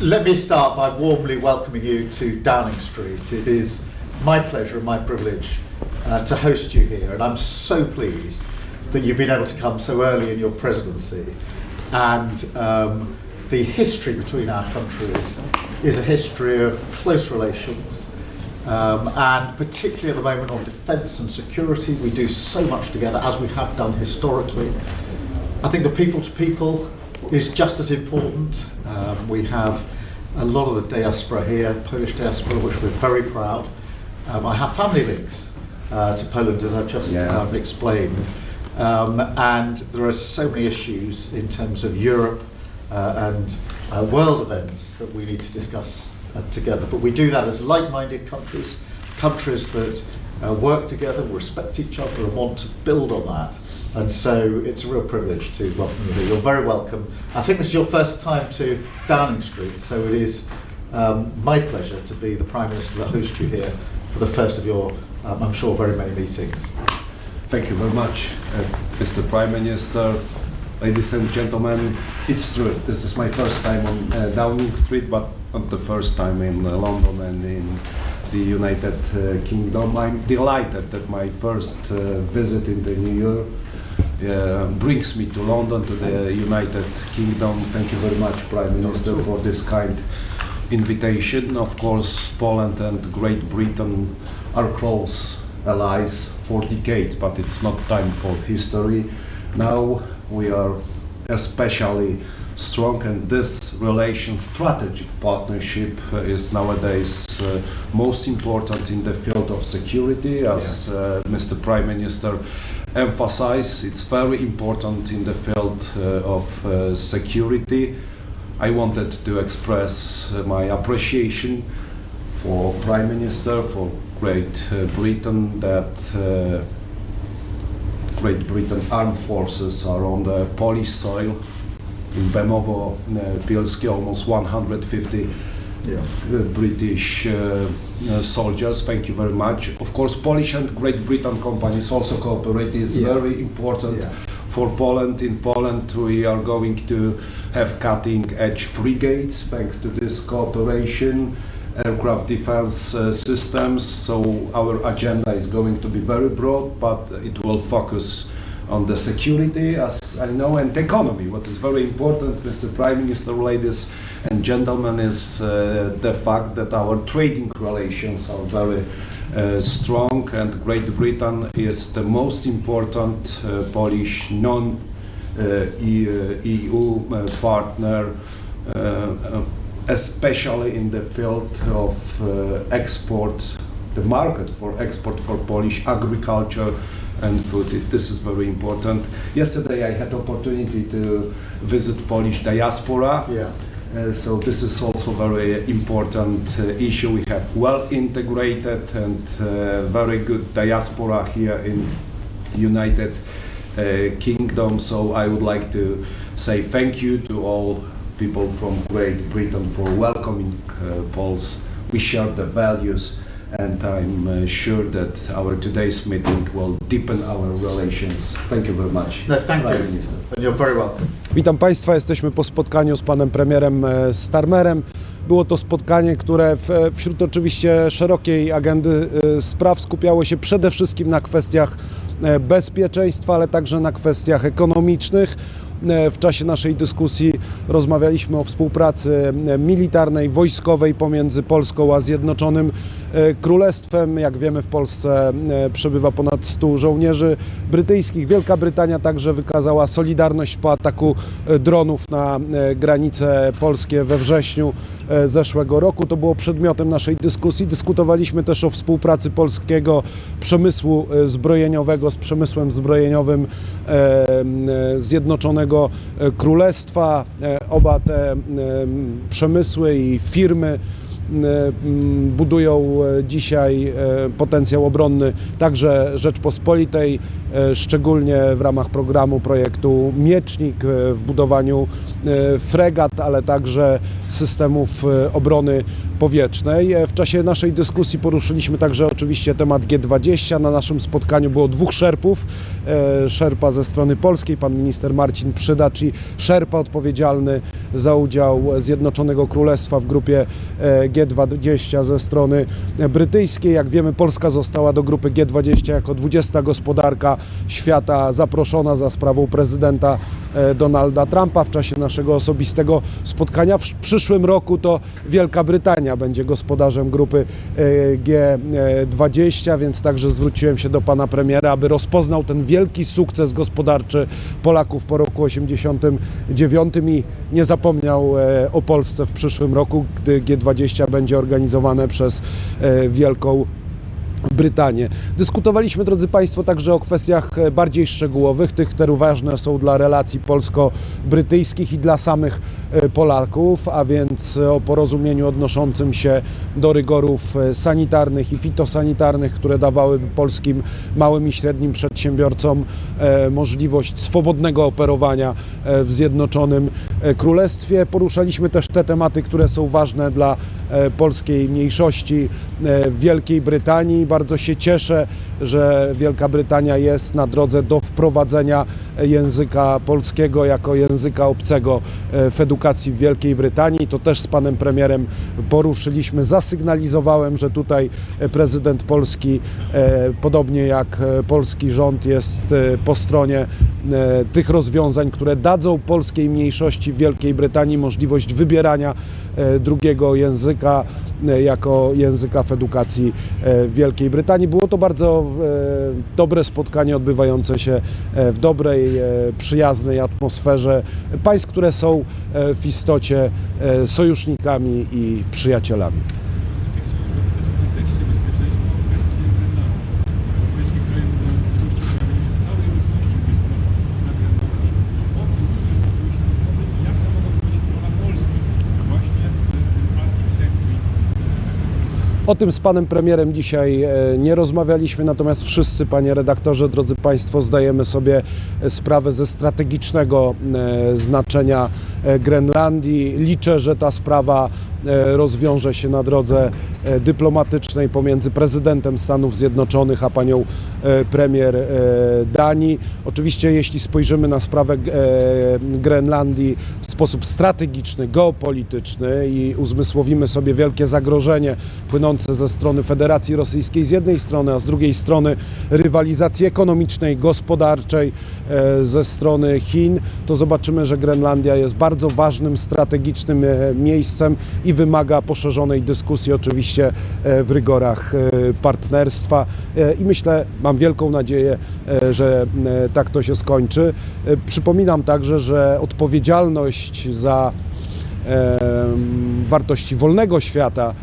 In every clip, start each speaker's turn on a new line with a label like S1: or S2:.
S1: Let me start by warmly welcoming you to Downing Street. It is my pleasure and my privilege uh, to host you here, and I'm so pleased that you've been able to come so early in your presidency. And um, the history between our countries is a history of close relations, um, and particularly at the moment on defence and security, we do so much together as we have done historically. I think the people to people is just as important. Um, we have a lot of the diaspora here, Polish diaspora, which we're very proud. Um, I have family links uh, to Poland, as I've just
S2: Yeah.
S1: um, explained. Um, and there are so many issues in terms of Europe uh, and uh, world events that we need to discuss uh, together. But we do that as like-minded countries, countries that uh, work together, respect each other, and want to build on that. And so it's a real privilege to welcome you here. You're very welcome. I think this is your first time to Downing Street, so it is um, my pleasure to be the Prime Minister that hosts you here for the first of your, um, I'm sure, very many meetings.
S2: Thank you very much, uh, Mr. Prime Minister. Ladies and gentlemen, it's true. This is my first time on uh, Downing Street, but not the first time in uh, London and in the United uh, Kingdom. I'm delighted that my first uh, visit in the New Year uh, brings me to London, to the United Kingdom. Thank you very much, Prime Minister, for this kind invitation. Of course, Poland and Great Britain are close allies for decades, but it's not time for history. Now we are especially strong, and this relation, strategic partnership, is nowadays uh, most important in the field of security, as uh, Mr. Prime Minister emphasized. It's very important in the field uh, of uh, security. I wanted to express uh, my appreciation for Prime Minister, for Great uh, Britain, that Great Britain armed forces are on the Polish soil in Bemowo, uh, Bielski, almost 150
S1: Yeah.
S2: uh, British uh, uh, soldiers. Thank you very much. Of course, Polish and Great Britain companies also cooperate. It's
S1: Yeah.
S2: very important
S1: Yeah.
S2: for Poland. In Poland, we are going to have cutting-edge frigates thanks to this cooperation, aircraft defense uh, systems. So our agenda is going to be very broad, but it will focus on the security, as I know, and economy. What is very important, Mr. Prime Minister, ladies and gentlemen, is uh, the fact that our trading relations are very uh, strong, and Great Britain is the most important uh, Polish non uh, uh, uh, partner, especially in the field of uh, export, the market for export for Polish agriculture and food. This is very important. Yesterday I had opportunity to visit Polish diaspora.
S1: Yeah.
S2: Uh, so this is also very important uh, issue. We have well integrated and uh, very good diaspora here in United uh, Kingdom. So I would like to say thank you to all people from Great Britain for welcoming uh, Poles. We share the values and I'm uh, sure that our today's meeting will deepen our relations. Thank you very much.
S1: No, thank you.
S2: Minister.
S1: You're very welcome.
S3: Witam Państwa, jesteśmy po spotkaniu z panem premierem e, Starmerem. Było to spotkanie, które w, wśród oczywiście szerokiej agendy e, spraw skupiało się przede wszystkim na kwestiach e, bezpieczeństwa, ale także na kwestiach ekonomicznych. E, W czasie naszej dyskusji rozmawialiśmy o współpracy e, militarnej, wojskowej pomiędzy Polską a Zjednoczonym e, Królestwem. Jak wiemy, w Polsce przebywa ponad 100 żołnierzy brytyjskich. Wielka Brytania także wykazała solidarność po ataku dronów na granice polskie we wrześniu zeszłego roku. To było przedmiotem naszej dyskusji. Dyskutowaliśmy też o współpracy polskiego przemysłu zbrojeniowego z przemysłem zbrojeniowym e, Zjednoczonego e, Królestwa. E, Oba te m, przemysły i firmy budują e, dzisiaj e, potencjał obronny także Rzeczpospolitej, e, szczególnie w ramach programu projektu Miecznik e, w budowaniu e, fregat, ale także systemów e, obrony powietrznej. E, W czasie naszej dyskusji poruszyliśmy także oczywiście temat G20. Na naszym spotkaniu było dwóch szerpów. E, Szerpa ze strony polskiej, pan minister Marcin Przydacz i szerpa odpowiedzialny
S2: za udział Zjednoczonego Królestwa w grupie e, G20 ze strony brytyjskiej. Jak wiemy, Polska została do grupy G20 jako 20 gospodarka świata zaproszona za sprawą prezydenta e, Donalda Trumpa w czasie naszego osobistego spotkania. W przyszłym roku to Wielka Brytania będzie gospodarzem grupy e, G20, więc także zwróciłem się do pana premiera, aby rozpoznał ten wielki sukces gospodarczy Polaków po roku 89 i nie zapomniał e, o Polsce w przyszłym roku, gdy G20 będzie organizowane przez e, Wielką Brytanię. Dyskutowaliśmy, drodzy Państwo, także o kwestiach e, bardziej szczegółowych, tych, które ważne są dla relacji polsko-brytyjskich i dla samych e, Polaków, a więc o porozumieniu odnoszącym się do rygorów e, sanitarnych i fitosanitarnych, które dawałyby polskim małym i średnim przedsiębiorcom e, możliwość swobodnego operowania e, w Zjednoczonym e, Królestwie. Poruszaliśmy też te tematy, które są ważne dla e, polskiej mniejszości e, w Wielkiej Brytanii. Bardzo się cieszę, że Wielka Brytania jest na drodze do wprowadzenia języka polskiego jako języka obcego e, w edukacji w Wielkiej Brytanii. To też z panem premierem poruszyliśmy. Zasygnalizowałem, że tutaj e, prezydent Polski, e, podobnie jak polski rząd, jest po stronie tych rozwiązań, które dadzą polskiej mniejszości w Wielkiej Brytanii możliwość wybierania drugiego języka jako języka w edukacji w Wielkiej Brytanii. Było to bardzo e, dobre spotkanie odbywające się e, w dobrej, e, przyjaznej atmosferze państw, które są e, w istocie e, sojusznikami i przyjacielami.
S4: w kontekście bezpieczeństwa kwestie Grenlandii. Europejskie kraje możliwości pojawienia się stałej obecności wojsk na Grenlandii. Czy o tym również toczyły się rozmowy i jaka mogłaby być rola Polski właśnie w tym Arctic Sanctuary
S2: O tym z panem premierem dzisiaj e, nie rozmawialiśmy, natomiast wszyscy, panie redaktorze, drodzy państwo, zdajemy sobie sprawę ze strategicznego e, znaczenia e, Grenlandii. Liczę, że ta sprawa e, rozwiąże się na drodze e, dyplomatycznej pomiędzy prezydentem Stanów Zjednoczonych a panią e, premier e, Danii. Oczywiście, jeśli spojrzymy na sprawę e, Grenlandii w sposób strategiczny, geopolityczny i uzmysłowimy sobie wielkie zagrożenie płynące ze strony Federacji Rosyjskiej z jednej strony, a z drugiej strony rywalizacji ekonomicznej, gospodarczej e, ze strony Chin, to zobaczymy, że Grenlandia jest bardzo ważnym, strategicznym e, miejscem i wymaga poszerzonej dyskusji oczywiście e, w rygorach e, partnerstwa E, i myślę, mam wielką nadzieję, że tak to się skończy. Przypominam także, że odpowiedzialność za wartości wolnego świata,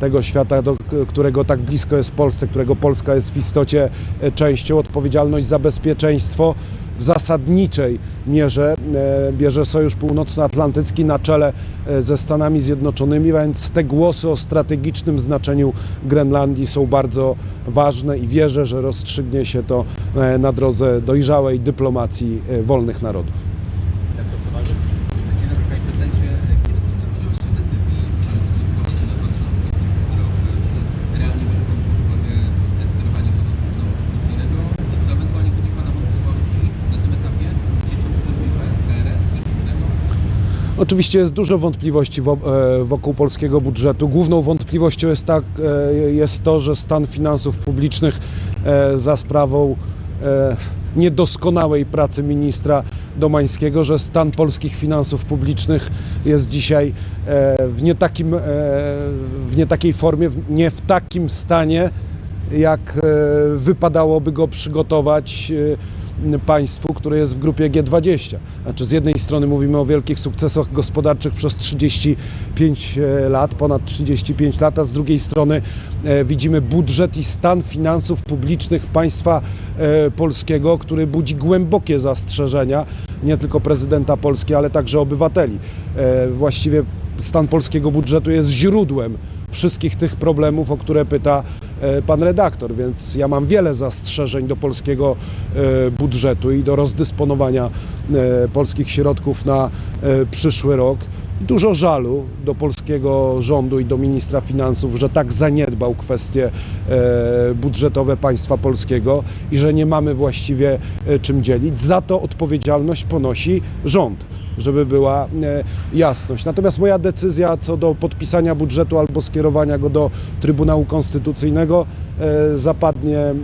S2: tego świata, do którego tak blisko jest Polsce, którego Polska jest w istocie częścią, odpowiedzialność za bezpieczeństwo w zasadniczej mierze e, bierze Sojusz Północnoatlantycki na czele e, ze Stanami Zjednoczonymi, więc te głosy o strategicznym znaczeniu Grenlandii są bardzo ważne i wierzę, że rozstrzygnie się to e, na drodze dojrzałej dyplomacji wolnych narodów.
S5: Dzień dobry Panie Prezydencie. Kiedy można spodziewać się decyzji dotyczącej Polski na 2026 rok? Czy realnie bierze Pan pod uwagę skierowanie tego do Trybunału Konstytucyjnego? I co ewentualnie budzi Pana wątpliwości na tym etapie? Gdzie ciąg przewój KRS, coś innego?
S2: Oczywiście jest dużo wątpliwości wo- e, wokół polskiego budżetu. Główną wątpliwością jest, tak, e, jest to, że stan finansów publicznych e, za sprawą niedoskonałej pracy ministra Domańskiego, że stan polskich finansów publicznych jest dzisiaj w nie, takim, w nie takiej formie, nie w takim stanie, jak wypadałoby go przygotować państwu, które jest w grupie G20. Znaczy z jednej strony mówimy o wielkich sukcesach gospodarczych przez 35 lat, ponad 35 lat, a z drugiej strony e, widzimy budżet i stan finansów publicznych państwa e, polskiego, który budzi głębokie zastrzeżenia nie tylko prezydenta Polski, ale także obywateli. E, właściwie stan polskiego budżetu jest źródłem wszystkich tych problemów, o które pyta e, pan redaktor, więc ja mam wiele zastrzeżeń do polskiego e, budżetu i do rozdysponowania e, polskich środków na e, przyszły rok. Dużo żalu do polskiego rządu i do ministra finansów, że tak zaniedbał kwestie e, budżetowe państwa polskiego i że nie mamy właściwie e, czym dzielić. Za to odpowiedzialność ponosi rząd żeby była e, jasność. Natomiast moja decyzja co do podpisania budżetu albo skierowania go do Trybunału Konstytucyjnego e, zapadnie e,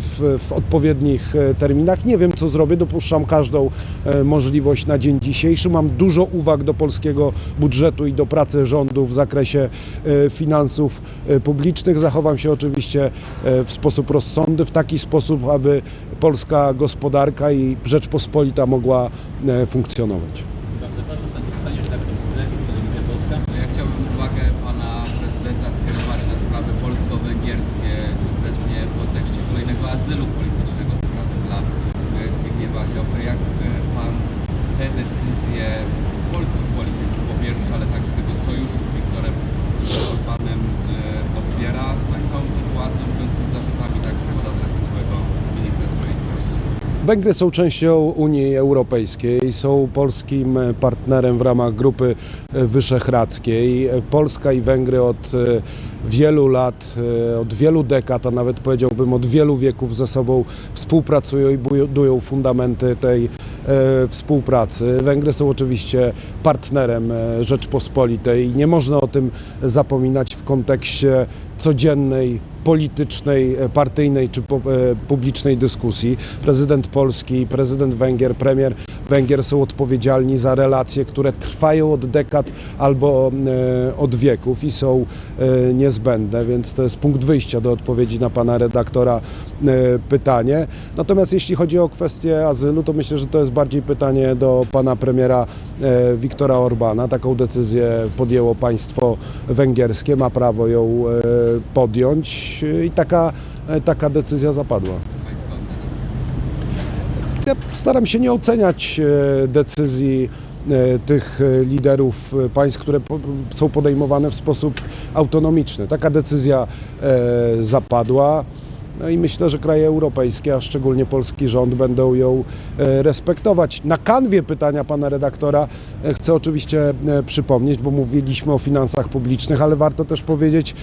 S2: w, w odpowiednich terminach. Nie wiem, co zrobię, dopuszczam każdą możliwość na dzień dzisiejszy. Mam dużo uwag do polskiego budżetu i do pracy rządu w zakresie finansów publicznych. Zachowam się oczywiście w sposób rozsądny, w taki sposób, aby polska gospodarka i Rzeczpospolita mogła funkcjonować.
S6: Bardzo proszę, ostatnie pytanie, redaktor Kulewicz, Telewizja Polska.
S5: Ja chciałbym uwagę pana prezydenta skierować na sprawy polsko-węgierskie, konkretnie w kontekście kolejnego azylu politycznego, tym razem dla e, Zbigniewa Ziobry. Jak e, pan te decyzje polskich polityków po pierwsze, ale także tego sojuszu z Wiktorem Orbanem e, odbiera, no i całą sytuację w związku z zarzutami także pod adresem byłego ministra sprawiedliwości?
S2: Węgry są częścią Unii Europejskiej, są polskim partnerem w ramach Grupy Wyszehradzkiej. Polska i Węgry od e, wielu lat, e, od wielu dekad, a nawet powiedziałbym od wielu wieków ze sobą współpracują i budują fundamenty tej e, współpracy. Węgry są oczywiście partnerem Rzeczpospolitej nie można o tym zapominać w kontekście codziennej politycznej, e, partyjnej czy e, publicznej dyskusji. Prezydent Polski, prezydent Węgier, premier Węgier są odpowiedzialni za relacje, które trwają od dekad albo e, od wieków i są niezbędne, więc to jest punkt wyjścia do odpowiedzi na pana redaktora pytanie. Natomiast jeśli chodzi o kwestię azylu, to myślę, że to jest bardziej pytanie do pana premiera Viktora Orbana. Taką decyzję podjęło państwo węgierskie, ma prawo ją podjąć i taka, e, taka decyzja zapadła. Ja staram się nie oceniać e, decyzji e, tych liderów państw, które są podejmowane w sposób autonomiczny. Taka decyzja zapadła. No i myślę, że kraje europejskie, a szczególnie polski rząd, będą ją e, respektować. Na kanwie pytania pana redaktora e, chcę oczywiście e, przypomnieć, bo mówiliśmy o finansach publicznych, ale warto też powiedzieć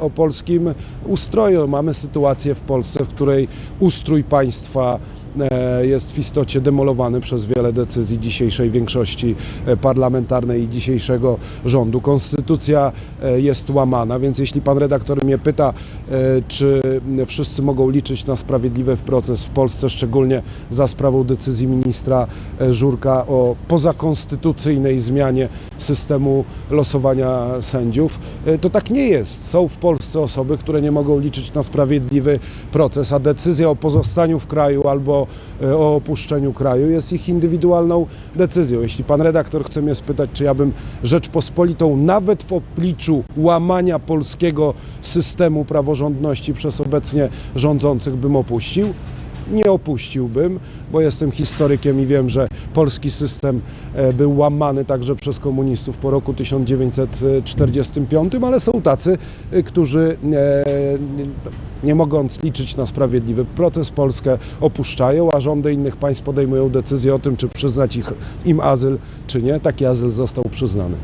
S2: o polskim ustroju. Mamy sytuację w Polsce, w której ustrój państwa jest w istocie demolowany przez wiele decyzji dzisiejszej większości e, parlamentarnej i dzisiejszego rządu. Konstytucja e, jest łamana, więc jeśli pan redaktor mnie pyta, e, czy wszyscy mogą liczyć na sprawiedliwy proces w Polsce, szczególnie za sprawą decyzji ministra e, Żurka o pozakonstytucyjnej zmianie systemu losowania sędziów, e, to tak nie jest. Są w Polsce osoby, które nie mogą liczyć na sprawiedliwy proces, a decyzja o pozostaniu w kraju albo e, o opuszczeniu kraju jest ich indywidualną decyzją. Jeśli pan redaktor chce mnie spytać, czy ja bym Rzeczpospolitą nawet w obliczu łamania polskiego systemu praworządności przez obecnie rządzących bym opuścił, nie opuściłbym, bo jestem historykiem i wiem, że polski system e, był łamany także przez komunistów po roku 1945, ale są tacy, e, którzy e, nie- mogąc liczyć na sprawiedliwy proces Polskę opuszczają, a rządy innych państw podejmują decyzję o tym, czy przyznać ich, im azyl, czy nie. Taki azyl został przyznany.